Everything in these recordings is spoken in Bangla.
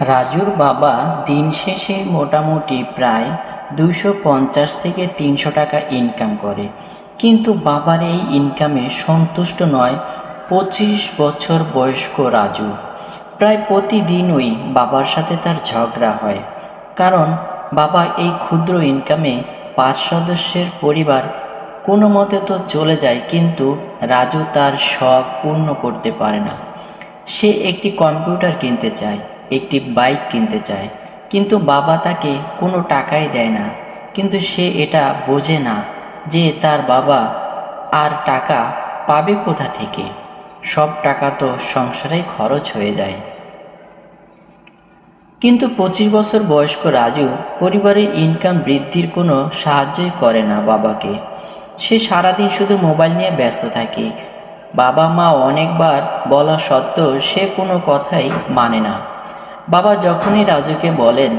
রাজুর বাবা দিন শেষে মোটামুটি প্রায় দুশো পঞ্চাশ থেকে তিনশো টাকা ইনকাম করে। কিন্তু বাবার এই ইনকামে সন্তুষ্ট নয় পঁচিশ বছর বয়স্ক রাজু। প্রায় প্রতিদিনই বাবার সাথে তার ঝগড়া হয়। কারণ বাবা এই ক্ষুদ্র ইনকামে পাঁচ সদস্যের পরিবার কোনো মতে তো চলে যায়, কিন্তু রাজু তার শখ পূর্ণ করতে পারে না। সে একটি কম্পিউটার কিনতে চায়। একটি বাইক কিনতে চায়। কিন্তু বাবা তাকে কোনো টাকাই দেয় না। কিন্তু সে এটা বোঝে না যে তার বাবা আর টাকা পাবে কোথা থেকে। সব টাকা তো সংসারে খরচ হয়ে যায়। কিন্তু পঁচিশ বছর বয়স্ক রাজু পরিবারের ইনকাম বৃদ্ধির কোনো সাহায্যই করে না বাবাকে। সে সারাদিন শুধু মোবাইল নিয়ে ব্যস্ত থাকে। বাবা মা অনেকবার বলা সত্ত্বেও সে কোনো কথাই মানে না। বাবা যখনই রাজুকে বলেন,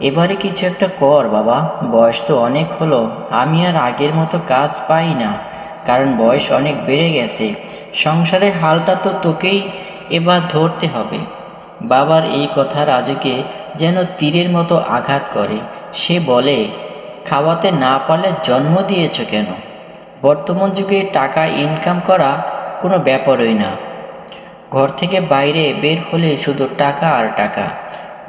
এবারে কিছু একটা কর বাবা, বয়স তো অনেক হলো, আমি আর আগের মতো কাজ পাই না, কারণ বয়স অনেক বেড়ে গেছে, সংসারের হালটা তো তোকেই এবার ধরতে হবে। বাবার এই কথা রাজুকে যেন তীরের মতো আঘাত করে। সে বলে, খাওয়াতে না পারলে জন্ম দিয়েছ কেন? বর্তমান যুগে টাকা ইনকাম করা কোনো ব্যাপারই না। ঘর থেকে বাইরে বের হলে শুধু টাকা আর টাকা।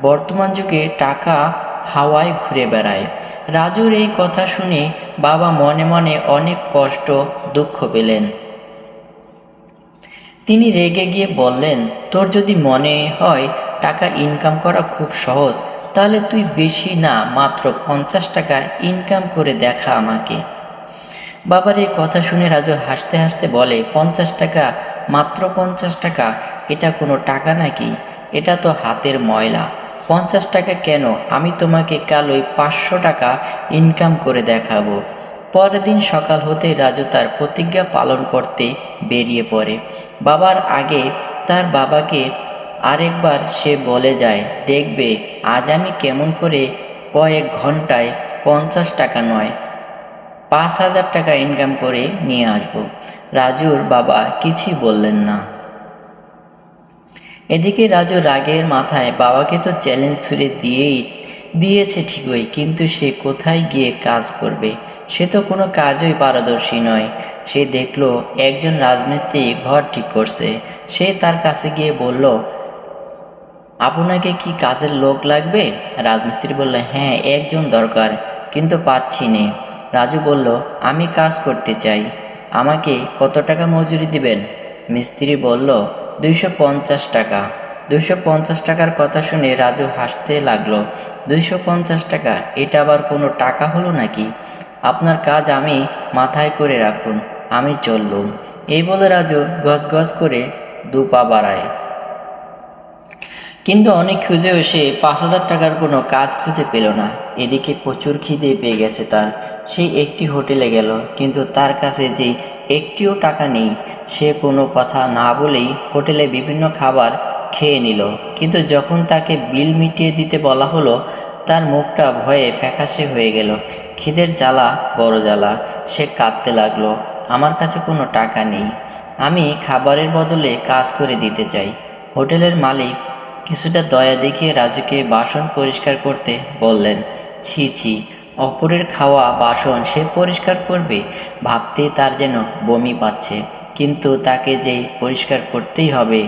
বর্তমান যুগে টাকা হাওয়ায় ঘুরে বেড়ায়। রাজুর এই কথা শুনে বাবা মনে মনে অনেক কষ্ট, দুঃখ পেলেন। তিনি রেগে গিয়ে বললেন, তোর যদি মনে হয় টাকা ইনকাম করা খুব সহজ, তাহলে তুই বেশি না, মাত্র পঞ্চাশ টাকা ইনকাম করে দেখা আমাকে। বাবার এই কথা শুনে রাজু হাসতে হাসতে বলে, পঞ্চাশ টাকা মাত্র পঞ্চাশ টাকা। এটা কোনো টাকা নাকি? এটা তো হাতের ময়লা। পঞ্চাশ টাকা কেন? আমি তোমাকে কাল ওই পাঁচশো টাকা ইনকাম করে দেখাবো। পরের দিন সকাল হতে রাজু তার প্রতিজ্ঞা পালন করতে বেরিয়ে পড়ে। বাবার আগে তার বাবাকে আরেকবার সে বলে যায়, দেখবে, আজ আমি কেমন করে কয়েক ঘন্টায় পঞ্চাশ টাকা নয় পাঁচ হাজার টাকা ইনকাম করে নিয়ে আসব। রাজুর বাবা কিছুই বললেন না। এদিকে রাজু রাগের মাথায় বাবাকে তো চ্যালেঞ্জ ছুড়ে দিয়েই, দিয়েছে ঠিকই, কিন্তু সে কোথায় গিয়ে কাজ করবে? সে তো কোনো কাজই পারদর্শী নয়। সে দেখল একজন রাজমিস্ত্রি ঘর ঠিক করছে। সে তার কাছে গিয়ে বলল, আপনাকে কি কাজের লোক লাগবে? রাজমিস্ত্রি বলল হ্যাঁ একজন দরকার, কিন্তু পাচ্ছি নে। রাজু বলল, আমি কাজ করতে চাই। আমাকে কত টাকা মজুরি দিবেন? মিস্ত্রি বলল, দুইশো পঞ্চাশ টাকা। দুইশো পঞ্চাশ টাকার কথা শুনে রাজু হাসতে লাগল, দুইশো পঞ্চাশ টাকা, এটা আবার কোনো টাকা হলো নাকি? আপনার কাজ আমি মাথায় করে রাখুন, আমি চললুম। এই বলে রাজু গজ গজ করে দু পা বাড়ায়। কিন্তু অনেক খুঁজেও সে পাঁচ হাজার টাকার কোনো কাজ খুঁজে পেল না। এদিকে প্রচুর খিদে পেয়ে গেছে তার। সে একটি হোটেলে গেল, কিন্তু তার কাছে যে একটিও টাকা নেই, সে কোনো কথা না বলেই হোটেলে বিভিন্ন খাবার খেয়ে নিল। কিন্তু যখন তাকে বিল মিটিয়ে দিতে বলা হলো, তার মুখটা ভয়ে ফ্যাকাশে হয়ে গেল। খিদের জ্বালা, বড় জ্বালা। সে কাঁদতে লাগল, আমার কাছে কোনো টাকা নেই। আমি খাবারের বদলে কাজ করে দিতে চাই। হোটেলের মালিক কিছুটা দয়া দেখিয়ে রাজুকে বাসন পরিষ্কার করতে বললেন, ছি ছি অপরের খাওয়া বাসন সে পরিষ্কার করবে, ভাবতে তার যেন বমি পাচ্ছে। কিন্তু তাকে যে পরিষ্কার করতেই হবে,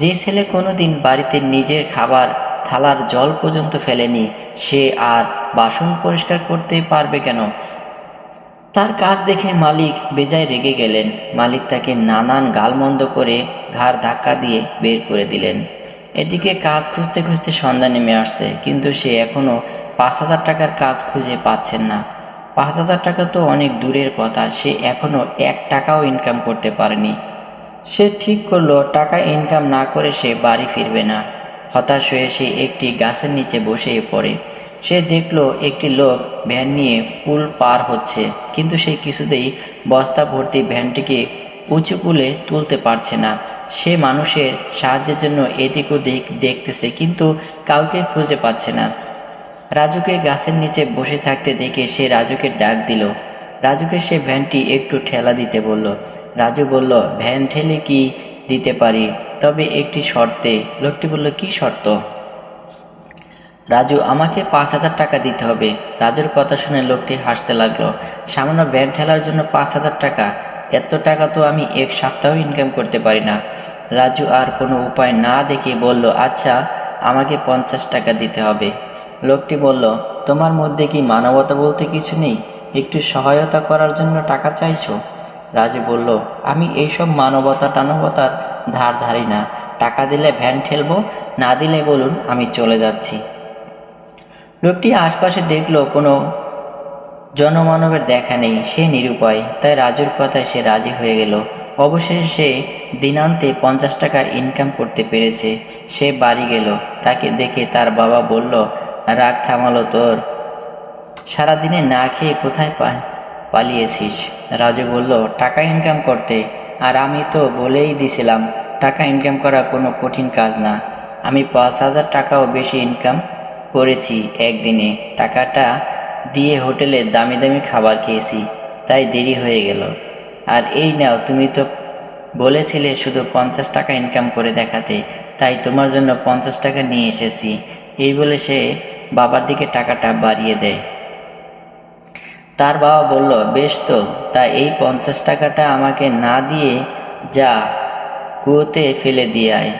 যে ছেলে কোনোদিন বাড়িতে নিজের খাবার থালার জল পর্যন্ত ফেলেনি, সে আর বাসন পরিষ্কার করতে পারবে কেন? তার কাজ দেখে মালিক বেজায় রেগে গেলেন। মালিক তাকে নানান গালমন্দ করে ঘাড় ধাক্কা দিয়ে বের করে দিলেন। এদিকে কাজ খুঁজতে খুঁজতে সন্ধ্যা নেমে আসছে, কিন্তু সে এখনও পাঁচ হাজার টাকার কাজ খুঁজে পাচ্ছেন না। পাঁচ হাজার টাকা তো অনেক দূরের কথা, সে এখনও এক টাকাও ইনকাম করতে পারেনি। সে ঠিক করল, টাকা ইনকাম না করে সে বাড়ি ফিরবে না। হতাশ হয়ে সে একটি গাছের নিচে বসে পড়ে। সে দেখল, একটি লোক ভ্যান নিয়ে পুল পার হচ্ছে, কিন্তু সে কিছুতেই বস্তা ভর্তি ভ্যানটিকে উঁচু পুলে তুলতে পারছে না। সে মানুষের সাহায্যের জন্য এদিক ওদিক দেখতেছে, কিন্তু কাউকে খুঁজে পাচ্ছে না। রাজুকে গাছের নিচে বসে থাকতে দেখে সে রাজুকে ডাক দিল। রাজুকে সে ভ্যানটি একটু ঠেলা দিতে বলল। রাজু বলল, ভ্যান ঠেলে কি দিতে পারি? তবে একটি শর্তে। লোকটি বলল, কি শর্ত? রাজু, আমাকে পাঁচ হাজার টাকা দিতে হবে। রাজুর কথা শুনে লোকটি হাসতে লাগল। সামান্য ব্যাট ঠেলার জন্য পাঁচ হাজার টাকা? এত টাকা তো আমি এক সপ্তাহ ইনকাম করতে পারি না। রাজু আর কোনো উপায় না দেখে বলল আচ্ছা আমাকে পঞ্চাশ টাকা দিতে হবে। লোকটি বলল, তোমার মধ্যে কি মানবতা বলতে কিছু নেই? একটু সহায়তা করার জন্য টাকা চাইছো? রাজু বলল, আমি এইসব মানবতা টানবতার ধার ধারি না। টাকা দিলে ভ্যান ঠেলবো, না দিলে বলুন, আমি চলে যাচ্ছি। লোকটি আশপাশে দেখল, কোনো জনমানবের দেখা নেই, সে নিরুপায়। তাই রাজুর কথায় সে রাজি হয়ে গেল। অবশেষে সে দিনান্তে পঞ্চাশ টাকা ইনকাম করতে পেরেছে। সে বাড়ি গেল। তাকে দেখে তার বাবা বলল রাগ থামালো তোর। সারাদিনে না খেয়ে কোথায় পালিয়েছিস? রাজু বলল, টাকা ইনকাম করতে। আর আমি তো বলেই দিছিলাম, টাকা ইনকাম করা কোনো কঠিন কাজ না। আমি পাঁচ হাজার টাকাও বেশি ইনকাম করেছি একদিনে। টাকাটা দিয়ে হোটেলে দামি দামি খাবার খেয়েছি, তাই দেরি হয়ে গেল। আর এই নাও, তুমি তো বলেছিলে শুধু পঞ্চাশ টাকা ইনকাম করে দেখাতে, তাই তোমার জন্য পঞ্চাশ টাকা নিয়ে এসেছি। এই বলে সে বাবার দিকে টাকাটা বাড়িয়ে দেয়। তার বাবা বলল, বেশ তো, তা এই পঞ্চাশ টাকাটা আমাকে না দিয়ে যা, কুয়োতে ফেলে দিয়ে আয়।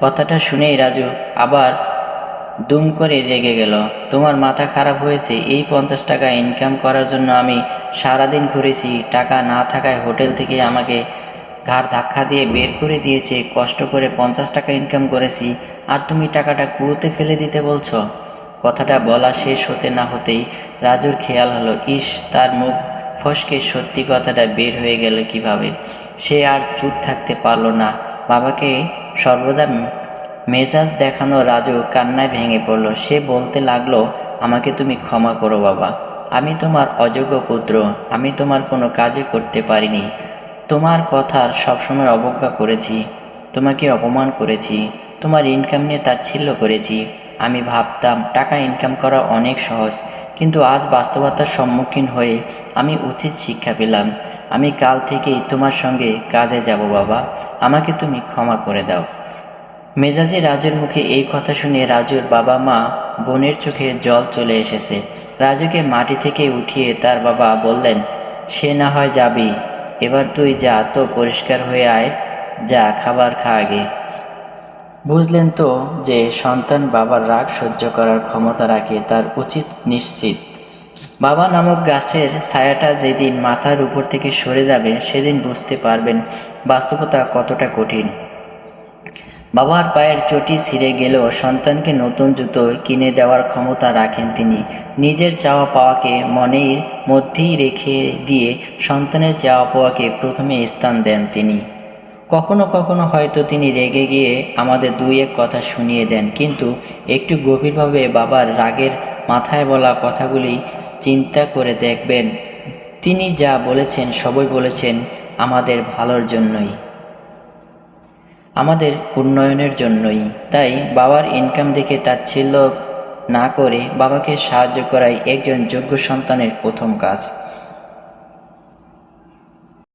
কথাটা শুনেই রাজু আবার দুম করে রেগে গেল। তোমার মাথা খারাপ হয়েছে, এই পঞ্চাশ টাকা ইনকাম করার জন্য আমি সারাদিন ঘুরেছি। টাকা না থাকায় হোটেল থেকে আমাকে ঘাড় ধাক্কা দিয়ে বের করে দিয়েছে। কষ্ট করে পঞ্চাশ টাকা ইনকাম করেছি। আর তুমি টাকাটা কুয়োতে ফেলে দিতে বলছো? কথাটা বলা শেষ হতে না হতেই রাজুর খেয়াল হলো, ইস, তার মুখ ফসকে, সত্যি কথাটা বের হয়ে গেল কীভাবে? সে আর চুপ থাকতে পারল না। বাবাকে সর্বদা মেজাজ দেখানো রাজু কান্নায় ভেঙে পড়ল। সে বলতে লাগল, আমাকে তুমি ক্ষমা করো বাবা। আমি তোমার অযোগ্য পুত্র। আমি তোমার কোনো কাজে করতে পারিনি। তোমার কথার সবসময় অবজ্ঞা করেছি। তোমাকে অপমান করেছি। তোমার ইনকাম নিয়ে তাচ্ছিল্য করেছি। আমি ভাবতাম, টাকা ইনকাম করা অনেক সহজ, কিন্তু আজ বাস্তবতার সম্মুখীন হয়ে আমি উচিত শিক্ষা পেলাম। আমি কাল থেকেই তোমার সঙ্গে কাজে যাব, বাবা। আমাকে তুমি ক্ষমা করে দাও। মেজাজি রাজুর মুখে এই কথা শুনে রাজুর বাবা মা বোনের চোখে জল চলে এসেছে। রাজুকে মাটি থেকে উঠিয়ে তার বাবা বললেন, সে না হয় যাবি। এবার তুই যা, তো পরিষ্কার হয়ে আয়। যা, খাবার খা আগে। বুঝলেন তো যে সন্তান বাবার রাগ সহ্য করার ক্ষমতা রাখে তার উচিত নিশ্চিত। বাবা নামক গাছের ছায়াটা যেদিন মাথার উপর থেকে সরে যাবে, সেদিন বুঝতে পারবেন বাস্তবতা কতটা কঠিন। বাবার পায়ের চটি ছিঁড়ে গেলেও সন্তানকে নতুন জুতো কিনে দেওয়ার ক্ষমতা রাখেন তিনি। নিজের চাওয়া পাওয়াকে মনের মধ্যেই রেখে দিয়ে সন্তানের চাওয়া পাওয়াকে প্রথমে স্থান দেন তিনি। কখনো কখনো হয়তো তিনি রেগে গিয়ে আমাদের দুই এক কথা শুনিয়ে দেন, কিন্তু একটু গভীরভাবে বাবার রাগের মাথায় বলা কথাগুলি চিন্তা করে দেখবেন। তিনি যা বলেছেন, সবই বলেছেন আমাদের ভালোর জন্যই, আমাদের উন্নয়নের জন্যই। তাই বাবার ইনকাম দেখে তাচ্ছিল্য না করে বাবাকে সাহায্য করাই একজন যোগ্য সন্তানের প্রথম কাজ।